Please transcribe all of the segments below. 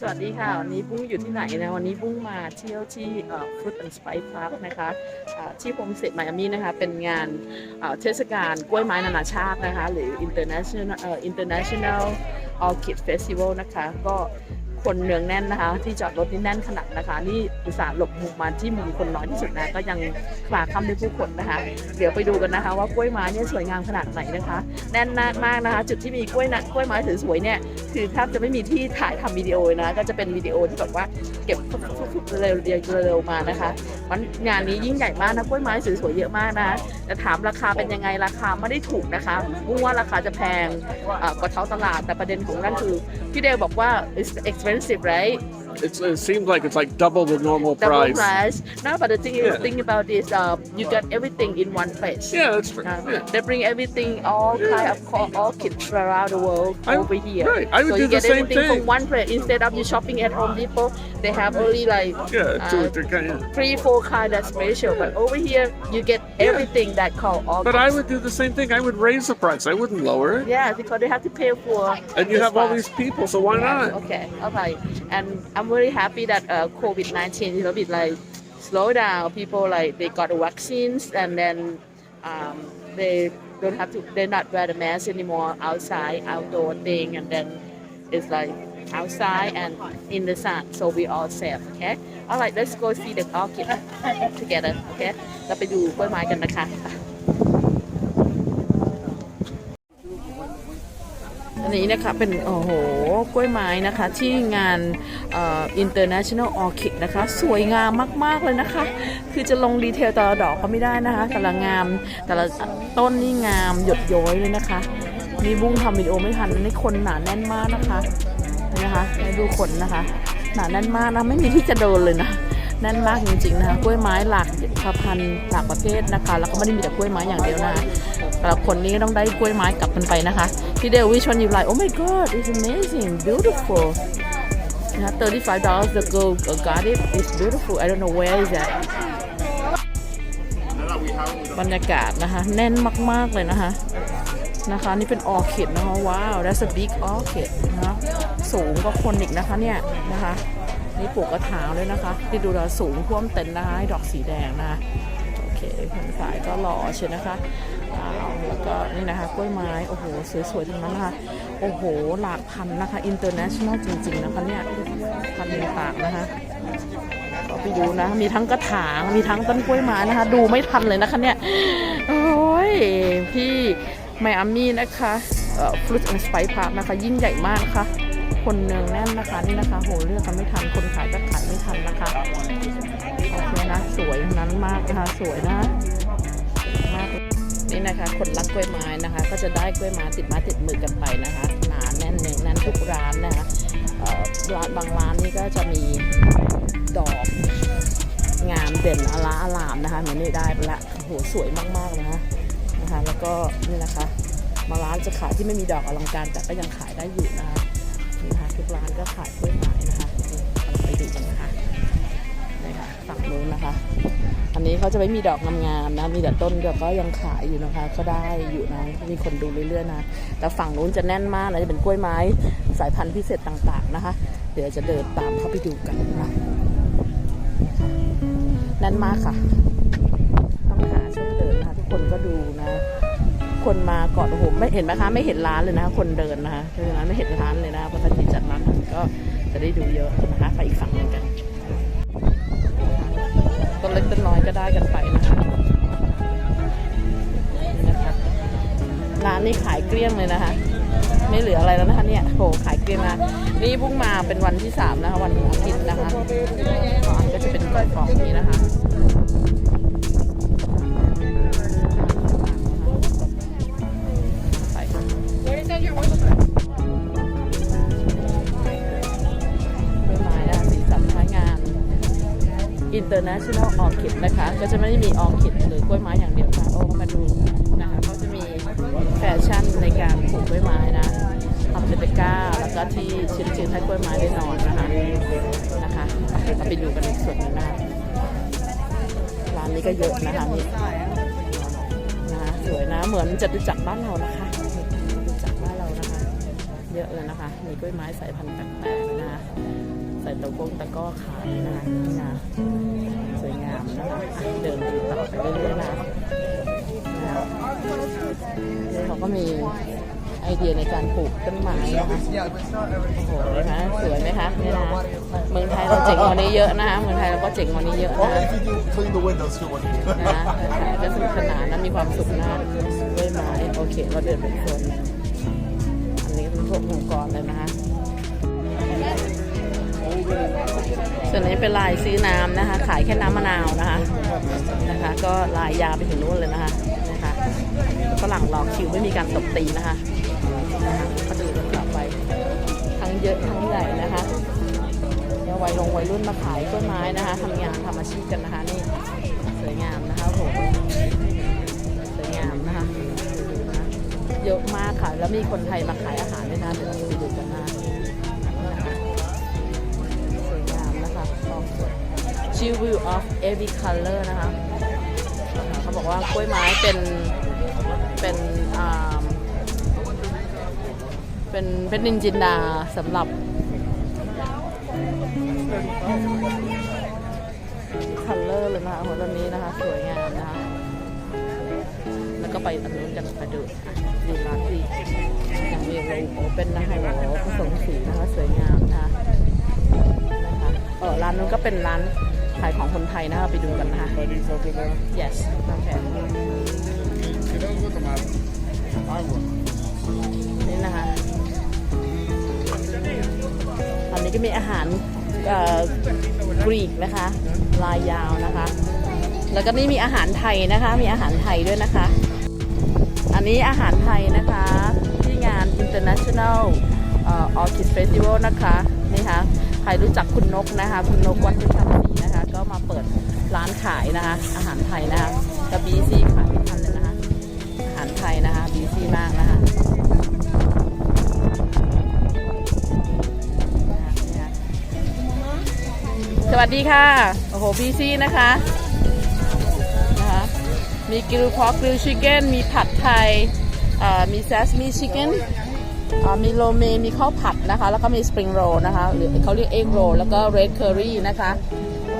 สวัสดีค่ะวันนี้ปุ้งอยู่ที่ไหนนะวันนี้ปุ้งมาเที่ยวที่ฟรุตแอนด์สไปซ์พาร์คนะคะที่โฮมสเตดไมอามี่นะคะเป็นงานเทศกาลกล้วยไม้นานาชาตินะคะหรือ international international orchid festival นะคะก็ คนเนืองแน่นนะคะ ที่จอดรถนี่แน่นขนาดนะคะ นี่อุตส่าห์หลบมุมมาที่มุมคนน้อยที่สุดนะก็ยังคลาคำด้วยผู้คนนะคะ เดี๋ยวไปดูกันนะคะว่ากล้วยไม้เนี่ยสวยงามขนาดไหนนะคะ แน่นมากมากนะคะ จุดที่มีกล้วยนะกล้วยไม้สวยๆเนี่ยคือแทบจะไม่มีที่ถ่ายทำวิดีโอเลยนะ ก็จะเป็นวิดีโอที่แบบว่าเก็บฟุบๆๆเร็วๆเร็วๆมานะคะมันงานนี้ยิ่งใหญ่มากนะกล้วยไม้สวยๆเยอะมากนะแต่ถามราคาเป็นยังไงราคาไม่ได้ถูกนะคะมุ่งว่าราคาจะแพงกว่าเท้องตลาดแต่ประเด็นของนั่นคือพี่เดลบอกว่า it's expensive right It's, it seems like it's like double the normal double price. price no but the thing is Yeah. think about this uh, you got everything in one place Yeah, that's true. Uh, Yeah. They bring everything, all kind of co- orchids around the world I- over here. right. I would so do you the get same everything thing. from one place. Instead of you shopping at Home Depot, they have only like Yeah, two uh, or three kind of. three, four kind of special. But over here, you get everything that called all. But I would do the same thing. I would raise the price. I wouldn't lower it. Yeah, because they have to pay for. And you have all these people, so why not? Okay, okay. And I'm very happy that uh, COVID 19 is a bit like slow down. People like they got the vaccines and then um, they don't have to, they're not wear the mask anymore outside, outdoor thing. And then it's like outside and in the sun. So we all safe, okay? All right, let's go see the orchid together, okay? เราไปดูกล้วยไม้กันนะคะ อันนี้นะคะเป็นโอ้โหกล้วยไม้นะคะที่งานเอ่อ international orchid นะคะ สวยงามมาก ๆ เลยนะคะ คือจะลงดีเทลแต่ละดอกก็ไม่ได้นะคะ แต่ละงามแต่ละต้นนี่งามหยดย้อยเลยนะคะนี่บุ้งทำวิดีโอไม่ทันนี่คนหนาแน่นมากนะคะนี่นะคะให้ดูคนนะคะ หนาแน่นมากนะไม่มีที่จะเดินเลยนะแน่นมากจริงๆนะคะกล้วยไม้หลากพันธุ์หลากประเภทนะคะ แล้วก็ไม่ได้มีแต่กล้วยไม้อย่างเดียวนะ แต่ละคนนี้ก็ต้องได้กล้วยไม้กลับกันไปนะคะพี่เดลวิชวันอยู่ไล oh my god it's amazing beautiful นะ 35 dollars the girl got it it's beautiful I don't know where is that บรรยากาศนะคะ แน่นมาก ๆ เลยนะคะนะคะ นี่เป็นออร์คิดนะคะ ว้าว that's a big orchid นะคะสูงกว่าคนอีกนะคะเนี่ยนะคะ นี่ปลูกกระถางเลยนะคะ ที่ดูแลสูงท่วมเต็นท์นะคะดอกสีแดงนะคะ โอเคคนขายก็หล่อเชียวนะคะแล้วก็นี่นะคะกล้วยไม้โอ้โหสวยๆทั้งนั้นนะคะโอ้โหหลากพันนะคะ international จริงๆนะคะเนี่ยพันต่างๆนะคะก็ไปดูนะ มีทั้งกระถางมีทั้งต้นกล้วยไม้นะคะ ดูไม่ทันเลยนะคะเนี่ยโอ้ยพี่ไมอามี่นะคะเอ่อฟรุตแอนด์สไปซ์พาร์คนะคะ ยิ่งใหญ่มากนะคะคนเนืองแน่นนะคะนี่นะคะโหเลือกกันไม่ทันคนขายก็ขายไม่ทันนะคะ สวยทั้งนั้นมากนะคะสวยนะมากนี่นะคะคนรักกล้วยไม้นะคะ ก็จะได้กล้วยไม้ติดไม้ติดมือกันไปนะคะหนาแน่นเนืองแน่นทุกร้านนะคะร้านบางร้านนี่ก็จะมีดอกงามเด่นอลาอลามนะคะเหมือนนี่ได้ไปละโหสวยมากๆเลยนะนะคะ แล้วก็นี่นะคะบางร้านจะขายที่ไม่มีดอกอลังการแต่ก็ยังขายได้อยู่นะคะนี่นะคะทุกร้านก็ขายกล้วยไม้นะคะเราไปดูกันนะคะ นู้นนะคะ อันนี้เขาจะไม่มีดอกงามๆนะ มีแต่ต้นก็ก็ยังขายอยู่นะคะ ก็ได้อยู่นะ มีคนดูเรื่อยๆนะ แต่ฝั่งนู้นจะแน่นมากนะ จะเป็นกล้วยไม้สายพันธุ์พิเศษต่างๆนะคะ เดี๋ยวจะเดินตามเขาไปดูกันนะคะแน่นมากค่ะ ต้องหาช่วงเดินนะคะทุกคนก็ดูนะ คนมาก่อนโอ้โหไม่เห็นไหมคะ ไม่เห็นร้านเลยนะคะคนเดินนะคะเพราะฉะนั้นไม่เห็นร้านเลยนะปกติจัดร้านก็จะได้ดูเยอะนะคะ ไปอีกฝั่งหนึงกัน ตัวเล็กตัวน้อยก็ได้กันไปนะคะนี่นะคะร้านนี้ขายเกลี้ยงเลยนะคะ ไม่เหลืออะไรแล้วนะคะเนี่ยโหขายเกลี้ยงนะนี่พุ่งมาเป็นวันที่สามนะคะวันอาทิตย์นะคะก็จะเป็นกล่องนี้นะคะ International Orchid นะคะ ก็จะไม่ได้มี Orchid หรือกล้วยไม้อย่างเดียวค่ะโอ้มาดูนะคะเขาจะมีแฟชั่นในการปลูกกล้วยไม้นะทำเป็นตะกร้าแล้วก็ที่ชื้นๆให้กล้วยไม้ได้นอนนะคะนะคะเราไปดูกันอีกส่วนหนึงนะร้านนี้ก็เยอะนะคะนี่นะสวยนะเหมือนจตุจักรบ้านเรานะคะจตุจักรบ้านเรานะคะ เยอะเลยนะคะ มีกล้วยไม้สายพันธุ์แปลกๆนะคะ ส่ตะกงตะก้อขายนะคะนี่นะสวยงามนะคะเดินต่อไปเรื่อยๆนะเขาก็มีไอเดียในการปลูกต้นไม้นะคะโอ้โหนะคะสวยไหมคะนี่นะเมืองไทยเราเจ๋งกว่านี้เยอะนะคะเมืองไทยเราก็เจ๋งกว่านี้เยอะนะ Only if you do clean the windows too when you do นะก็สนุกสนานนะมีความสุขนะด้วยไม้โอเคเราเดินไปโซนหนึงอันนี้ก็เป็นพวกองค์กรเลยนะคะ ส่วนนี้เป็นลายซื้อน้ำนะคะ ขายแค่น้ำมะนาวนะคะนะคะ ก็ลายยาไปถึงนู้นเลยนะคะนะคะฝรั่งรอคิวไม่มีการตบตีนะคะนะคะก็ดูกันต่อไปทั้งเยอะทั้งใหญ่นะคะเนี่ยวัยลงวัยรุ่นมาขายต้นไม้นะคะทำงานทำอาชีพกันนะคะนี่สวยงามนะคะโอ้โหสวยงามนะคะเยอะมากค่ะแล้วมีคนไทยมาขายอาหารด้วยนะเดี๋ยวเราดูกันนะ นะคะลองสวย She will of every color นะคะเขาบอกว่ากล้วยไม้เป็นเป็นเป็นเป็นนินจินดาสำหรับคัลเลอร์เลยนะคะตอนนี้นะคะ สวยงามนะคะ แล้วก็ไปอันนู้นกันไปดูดูร้านที่ยังมีโรงโอเป็นนะคะโอ้ผสมสีนะคะ สวยงามนะคะ เออร้านนู้นก็เป็นร้านขายของคนไทยนะคะไปดูกันนะคะ Buddies over there. yes โอเค You don't look them up. I will. นี่นะคะอันนี้ก็มีอาหารเอ่อกรีกนะคะ ลายยาวนะคะ แล้วก็นี่มีอาหารไทยนะคะ มีอาหารไทยด้วยนะคะ อันนี้อาหารไทยนะคะ ที่งาน International เอ่อ Orchid Festival นะคะ นี่ค่ะใค รรู้จักคุณนกนะคะ คุณนกวัดพุทธธรรมศรีนะคะ ก็มาเปิดร้านขายนะคะ อาหารไทยนะคะกับบีซีขายไม่ทันเลยนะคะ อาหารไทยนะคะบีซีมากนะคะสวัสดีค่ะ โอ้โหบีซี่นะคะนะคะมีกริลพอกกริลชิคเก้นมีผัดไทยอ่อมีแซสมีชิคเก้น มีโลเมมีข้าวผัดนะคะ แล้วก็มีสปริงโรลนะคะหรือเขาเรียกเอ็กโรลแล้วก็เรดเคอรี่นะคะ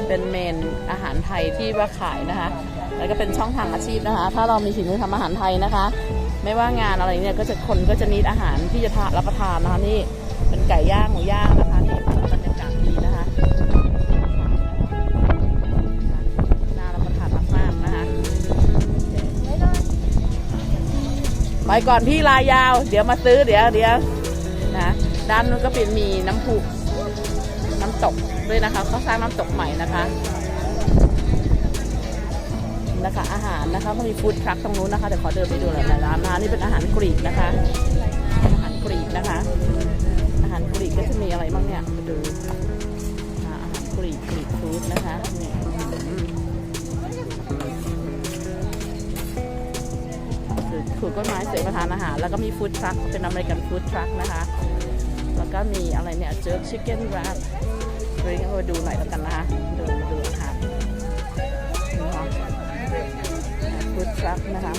เป็นเมนอาหารไทยที่ว่าขายนะคะ แล้วก็เป็นช่องทางอาชีพนะคะ ถ้าเรามีฝีมือทำอาหารไทยนะคะ ไม่ว่างานอะไรเนี่ยก็จะคนก็จะนิดอาหารที่จะทานรับประทานนะคะนี่เป็นไก่ย่างหมูย่างนะคะนี่บรรยากาศดีนะคะ ไปก่อนพี่ลายยาว เดี๋ยวมาซื้อเดี๋ยวเดี๋ยวนะด้านนู้นก็เป็นมีน้ำพุน้ำตกด้วยนะคะเขาสร้างน้ำตกใหม่นะคะนะคะอาหารนะคะก็มีฟู้ดทรัคตรงนู้นนะคะเดี๋ยวขอเดินไปดูหลายๆร้านนะคะนี่เป็นอาหารกรีกนะคะ อาหารกรีกนะคะ อาหารกรีกก็จะมีอะไรบ้างเนี่ยมาดูอาหารกรีกกรีกฟู้ดนะคะนี่ ถูกต้นไม้เสวยประทานอาหาร แล้วก็มีฟู้ดทรัคเป็นอเมริกันฟู้ดทรัคนะคะ แล้วก็มีอะไรเนี่ยเจอชิคเก้นแรปเดี๋ยวเราไปดูหน่อยแล้วกันนะคะเดินมาดูอาหารนะคะฟู้ดทรัคนะคะ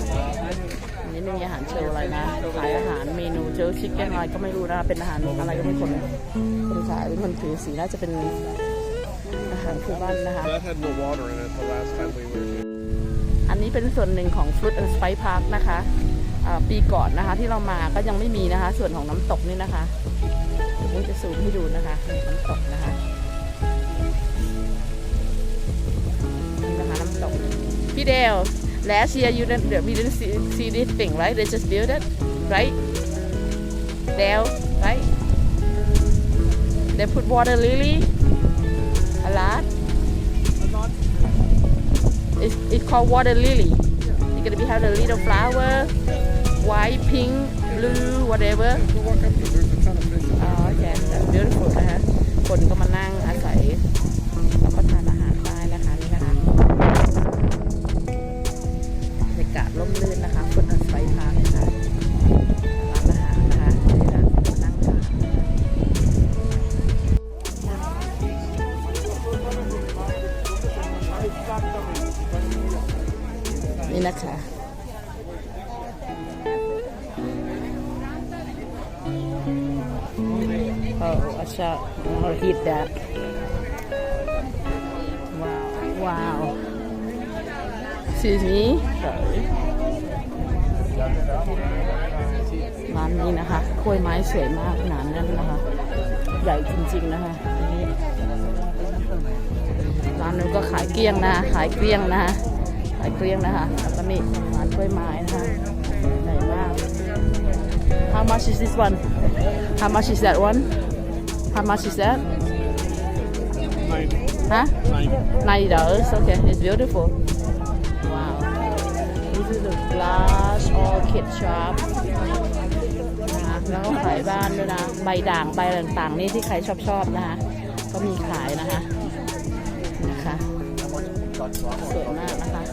อันนี้ไม่มีอาหารเชลอะไรนะขายอาหารเมนูเจอชิคเก้นอะไรก็ไม่รู้นะคะเป็นอาหารอะไรก็ไม่คนคนขายเป็นคนถือสีน่าจะเป็นอาหารคู่บ้านนะคะ That had no water in it the last time we were here. อันนี้เป็นส่วนหนึ่งของ Fruit and Spice Park นะคะอ่า ปีก่อนนะคะ ที่เรามาก็ยังไม่มีนะคะ ส่วนของน้ำตกนี่นะคะเดี๋ยวผมจะซูมให้ดูนะคะนี่น้ำตกนะคะนี่นะคะน้ำตกพี่เดล last year you didn't we didn't see, see this thing right they just built it right Dale right they put water lily a lot it's, it's called water lily. It's gonna be have a little flower, white, pink, blue, whatever. So walk up to there's a ton of fish. that's beautiful นะคะ คนก็มานั่งอาศัยรับประทานอาหารได้นะคะนี่นะคะบรรยากาศร่มรื่นนะคะฟุตอันไฟพาร์คนะคะร้านนะคะนี่นะคะ Oh, Asha, I'll hit that. Wow, wow. Excuse me. Sorry. ร้านนี้นะคะกล้วยไม้สวยมากหนาแน่นนะคะ ใหญ่จริงๆนะคะร้านนู้นก็ขายเกลี้ยงนะขายเกลี้ยงนะคะขายเกลี้ยงนะคะแล้วก็นี่ร้านกล้วยไม้นะคะใหญ่มาก How much is this one How much is that one How much is that Nine. Huh Nine. Ninety dollars. Okay, it's beautiful. Wow. This is the large orchid shop. นะคะแล้วก็ขายบ้านด้วยนะ ใบด่างใบต่างๆ นี่ที่ใครชอบชอบๆนะคะก็มีขายนะคะนะคะสวยมากนะคะ